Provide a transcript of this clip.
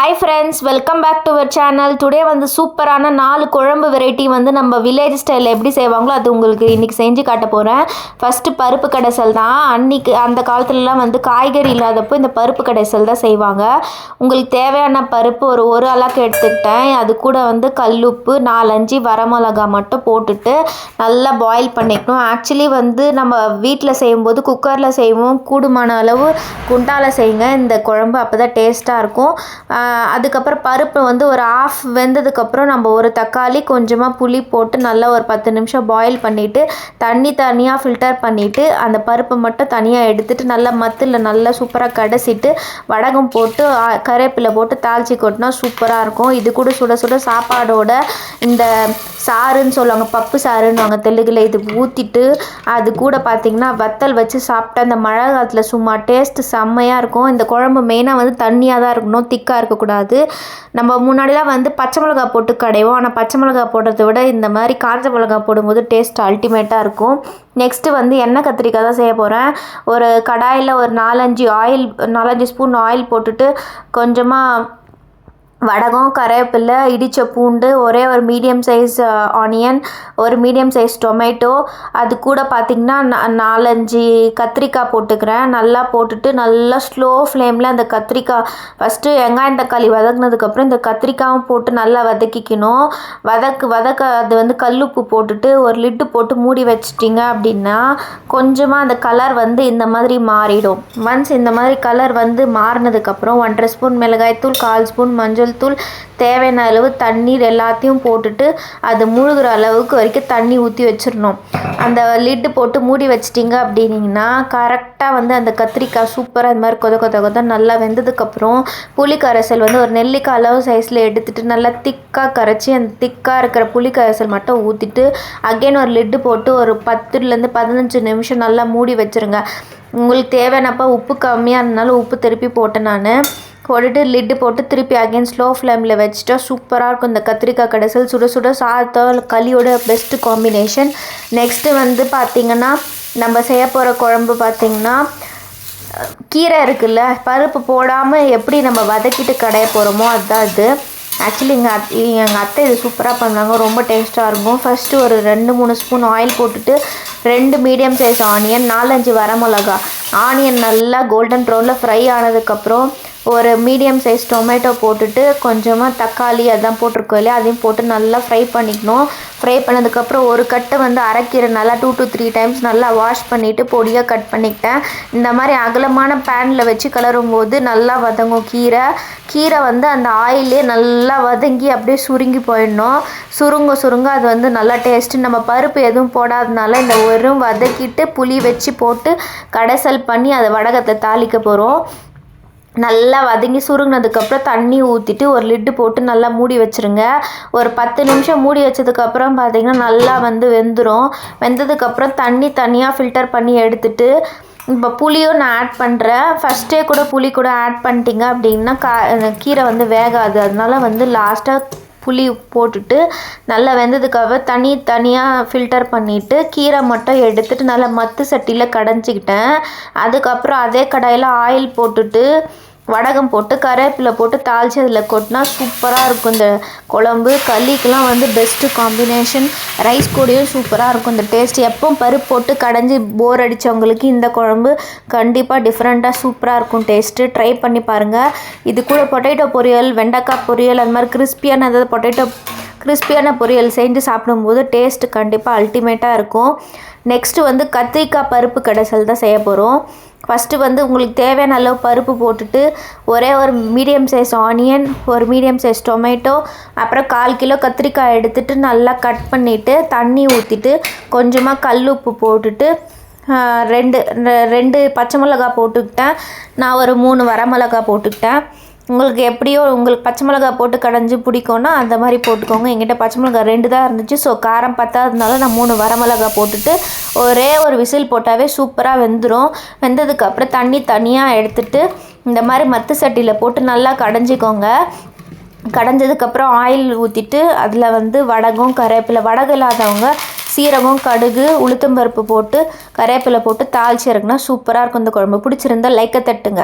Hi friends welcome back to our channel today வந்து சூப்பரான நாலு குழம்பு வெரைட்டி வந்து நம்ம வில்லேஜ் ஸ்டைலில் எப்படி செய்வாங்களோ அது உங்களுக்கு இன்றைக்கி செஞ்சு காட்ட போகிறேன் ஃபஸ்ட்டு பருப்பு கடைசல் தான். அன்றைக்கி அந்த காலத்துலலாம் வந்து காய்கறி இல்லாதப்போ இந்த பருப்பு கடைசல் தான் செய்வாங்க. உங்களுக்கு தேவையான பருப்பு ஒரு ஒரு அளவுக்கு எடுத்துக்கிட்டேன். அது கூட வந்து கல்லுப்பு நாலஞ்சு வரமிளகா மட்டும் போட்டுட்டு நல்லா பாயில் பண்ணிக்கணும். ஆக்சுவலி வந்து நம்ம வீட்டில் செய்யும்போது குக்கரில் செய்வோம். கூடுமான அளவு குண்டாவில் செய்யுங்க. இந்த குழம்பு அப்போ தான் டேஸ்ட்டாக இருக்கும். அதுக்கப்புறம் பருப்பு வந்து ஒரு ஆஃப் வெந்ததுக்கப்புறம் நம்ம ஒரு தக்காளி கொஞ்சமாக புளி போட்டு நல்லா ஒரு பத்து நிமிஷம் பாயில் பண்ணிவிட்டு தண்ணி தனியாக ஃபில்டர் பண்ணிவிட்டு அந்த பருப்பை மட்டும் தனியாக எடுத்துகிட்டு நல்லா மத்தில் நல்லா சூப்பராக கடைசிட்டு வடகம் போட்டு கருவேப்பிலை போட்டு தாளித்து கொட்டினா சூப்பராக இருக்கும். இது கூட சுட சுட சாப்பாடோட இந்த சாறுன்னு சொல்லுவாங்க பப்பு சாறுன்னு வாங்க தெலுங்கில் இது ஊற்றிட்டு அது கூட பார்த்திங்கன்னா வத்தல் வச்சு சாப்பிட்டா அந்த மழை காலத்தில் சும்மா டேஸ்ட்டு செம்மையாக இருக்கும். இந்த குழம்பு மெயினாக வந்து தண்ணியாக தான் இருக்கணும் திக்காக இருக்கக்கூடாது நம்ம முன்னாடிலாம் வந்து பச்சை மிளகா போட்டு கடைவோம். ஆனால் பச்சை மிளகா போடுறத விட இந்த மாதிரி காஞ்ச மிளகா போடும்போது டேஸ்ட் அல்டிமேட்டாக இருக்கும். நெக்ஸ்ட்டு வந்து எண்ணெய் கத்திரிக்காய் தான் செய்ய போகிறேன் ஒரு கடாயில் ஒரு நாலஞ்சு ஆயில் நாலஞ்சு ஸ்பூன் ஆயில் போட்டுட்டு கொஞ்சமாக வடகம் கருவேப்பில்லை இடித்த பூண்டு ஒரே ஒரு மீடியம் சைஸ் ஆனியன் ஒரு மீடியம் சைஸ் டொமேட்டோ அது கூட பார்த்திங்கன்னா நாலஞ்சு கத்திரிக்காய் போட்டுக்கிறேன். நல்லா போட்டுட்டு நல்லா ஸ்லோ ஃப்ளேமில் அந்த கத்திரிக்காய் ஃபஸ்ட்டு வெங்காயம் தக்காளி வதக்குனதுக்கப்புறம் இந்த கத்திரிக்காயும் போட்டு நல்லா வதக்கிக்கணும். வதக்கு வதக்க அது வந்து கல்லுப்பு போட்டுட்டு ஒரு லிட்டு போட்டு மூடி வச்சிட்டிங்க அப்படின்னா கொஞ்சமாக அந்த கலர் வந்து இந்த மாதிரி மாறிடும். ஒன்ஸ் இந்த மாதிரி கலர் வந்து மாறினதுக்கப்புறம் ஒன்றரை ஸ்பூன் மிளகாய்த்தூள் கால் ஸ்பூன் மஞ்சள் மஞ்சள் தூள் தேவையான அளவு தண்ணீர் எல்லாத்தையும் போட்டுட்டு அது முழுகிற அளவுக்கு வரைக்கும் தண்ணி ஊற்றி வச்சிடணும். அந்த லிட்டு போட்டு மூடி வச்சிட்டிங்க அப்படின்னிங்கன்னா கரெக்டாக வந்து அந்த கத்திரிக்காய் சூப்பராக இந்த மாதிரி கொத கொத கொத நல்லா வெந்ததுக்கப்புறம் புளி கரைசல் வந்து ஒரு நெல்லிக்காய் அளவு சைஸில் எடுத்துகிட்டு நல்லா திக்காக கரைச்சி அந்த திக்காக இருக்கிற புளி கரைசல் மட்டும் ஊற்றிட்டு அகெயின் ஒரு லிட்டு போட்டு ஒரு பத்துலேருந்து பதினஞ்சு நிமிஷம் நல்லா மூடி வச்சுருங்க. உங்களுக்கு தேவையானப்போ உப்பு கம்மியாக இருந்தாலும் உப்பு திருப்பி போட்டேன் நான். போட்டுட்டு லிட்டு போட்டு திருப்பி அகைன் ஸ்லோ ஃப்ளேமில் வச்சுட்டா சூப்பராக இருக்கும். இந்த கத்திரிக்காய் கடைசல் சுட சுட சாதத்தோ களியோட பெஸ்ட்டு காம்பினேஷன் நெக்ஸ்ட்டு வந்து பார்த்திங்கன்னா நம்ம செய்ய போகிற குழம்பு பார்த்திங்கன்னா கீரை இருக்குல்ல பருப்பு போடாமல் எப்படி நம்ம வதக்கிட்டு கடைய போகிறோமோ அதுதான் இது ஆக்சுவலி எங்கள் அத் எங்கள் அத்தை இது சூப்பராக பண்ணுவாங்க. ரொம்ப டேஸ்ட்டாக இருக்கும். ஃபஸ்ட்டு ஒரு ரெண்டு மூணு ஸ்பூன் ஆயில் போட்டுட்டு ரெண்டு மீடியம் சைஸ் ஆனியன் நாலஞ்சு வரமிளகா ஆனியன் நல்லா கோல்டன் ப்ரௌனில் ஃப்ரை ஆனதுக்கப்புறம் ஒரு மீடியம் சைஸ் டொமேட்டோ போட்டுட்டு கொஞ்சமாக தக்காளி அதான் போட்டிருக்கோம் இல்லையா அதையும் போட்டு நல்லா ஃப்ரை பண்ணிக்கணும். ஃப்ரை பண்ணதுக்கப்புறம் ஒரு கட்டு வந்து அரைக்கீரை நல்லா டூ டு த்ரீ டைம்ஸ் நல்லா வாஷ் பண்ணிவிட்டு பொடியாக கட் பண்ணிக்கிட்டேன். இந்த மாதிரி அகலமான பேனில் வச்சு கலரும் போது நல்லா வதங்கும் கீரை. கீரை வந்து அந்த ஆயிலே நல்லா வதங்கி அப்படியே சுருங்கி போயிடணும். சுருங்க சுருங்க அது வந்து நல்லா டேஸ்ட்டு நம்ம பருப்பு எதுவும் போடாதனால இந்த வெறும் வதக்கிட்டு புளி வச்சு போட்டு கடைசல் பண்ணி அதை வடகத்தை தாளிக்க போகிறோம் நல்லா வதங்கி சுருங்கினதுக்கப்புறம் தண்ணி ஊற்றிட்டு ஒரு லிட்டு போட்டு நல்லா மூடி வச்சுருங்க. ஒரு பத்து நிமிஷம் மூடி வச்சதுக்கப்புறம் பார்த்திங்கன்னா நல்லா வந்து வெந்துடும் வெந்ததுக்கப்புறம் தண்ணி தனியாக ஃபில்டர் பண்ணி எடுத்துட்டு இப்போ புளியும் நான் ஆட் பண்ணுறேன் ஃபஸ்ட்டே கூட புளி கூட ஆட் பண்ணிட்டீங்க அப்படின்னா கா கீரை வந்து வேகாது. அதனால வந்து லாஸ்ட்டாக புளி போட்டுட்டு நல்லா வெந்ததுக்காக தனி தனியாக ஃபில்டர் பண்ணிவிட்டு கீரை மட்டும் எடுத்துகிட்டு நல்லா மத்து சட்டியில் கடைஞ்சிக்கிட்டேன். அதுக்கப்புறம் அதே கடாயில் ஆயில் போட்டுட்டு வடகம் போட்டு கருவேப்பிலை போட்டு தாளித்து அதில் கொட்டினா சூப்பராக இருக்கும் இந்த குழம்பு. களிக்கெலாம் வந்து பெஸ்ட்டு காம்பினேஷன் ரைஸ் கூடயும் சூப்பராக இருக்கும் இந்த டேஸ்ட் எப்போ பருப்பு போட்டு கடைஞ்சி போர் அடித்தவங்களுக்கு இந்த குழம்பு கண்டிப்பாக டிஃப்ரெண்ட்டாக சூப்பராக இருக்கும் டேஸ்ட்டு ட்ரை பண்ணி பாருங்கள் இது கூட பொட்டேட்டோ பொரியல் வெண்டைக்காய் பொரியல் அந்த மாதிரி கிறிஸ்பியான ஏதாவது பொட்டேட்டோ கிறிஸ்பியான பொரியல் செஞ்சு சாப்பிடும்போது டேஸ்ட்டு கண்டிப்பாக அல்டிமேட்டாக இருக்கும். நெக்ஸ்ட்டு வந்து கத்திரிக்காய் பருப்பு கடைசல் தான் செய்ய போகிறோம் ஃபஸ்ட்டு வந்து உங்களுக்கு தேவையான அளவு பருப்பு போட்டுட்டு ஒரே ஒரு மீடியம் சைஸ் ஆனியன் ஒரு மீடியம் சைஸ் டொமேட்டோ அப்புறம் கால் கிலோ கத்திரிக்காய் எடுத்துகிட்டு நல்லா கட் பண்ணிவிட்டு தண்ணி ஊற்றிட்டு கொஞ்சமாக கல் உப்பு போட்டுட்டு ரெண்டு ரெண்டு பச்சை மிளகா போட்டுக்கிட்டேன். நான் ஒரு மூணு வரமிளகா போட்டுக்கிட்டேன். உங்களுக்கு எப்படியோ உங்களுக்கு பச்சை மிளகா போட்டு கடைஞ்சி பிடிக்கும்னா அந்த மாதிரி போட்டுக்கோங்க. எங்கிட்ட பச்சை மிளகா ரெண்டு தான் இருந்துச்சு. ஸோ காரம் பத்தாததுனால நான் மூணு வரமிளகா போட்டுட்டு ஒரே ஒரு விசில் போட்டாவே சூப்பராக வெந்துடும் வெந்ததுக்கப்புறம் தண்ணி தனியாக எடுத்துட்டு இந்த மாதிரி மத்து சட்டியில் போட்டு நல்லா கடைஞ்சிக்கோங்க. கடைஞ்சதுக்கப்புறம் ஆயில் ஊற்றிட்டு அதில் வந்து வடகம் கருவேப்பிலை வடகம் இல்லாதவங்க சீரகம் கடுகு உளுத்தம்பருப்பு போட்டு கருவேப்பிலை போட்டு தாளிச்சு இறக்குனா சூப்பராக இருக்கும். இந்த குழம்பு பிடிச்சிருந்தா லைக்கை தட்டுங்க.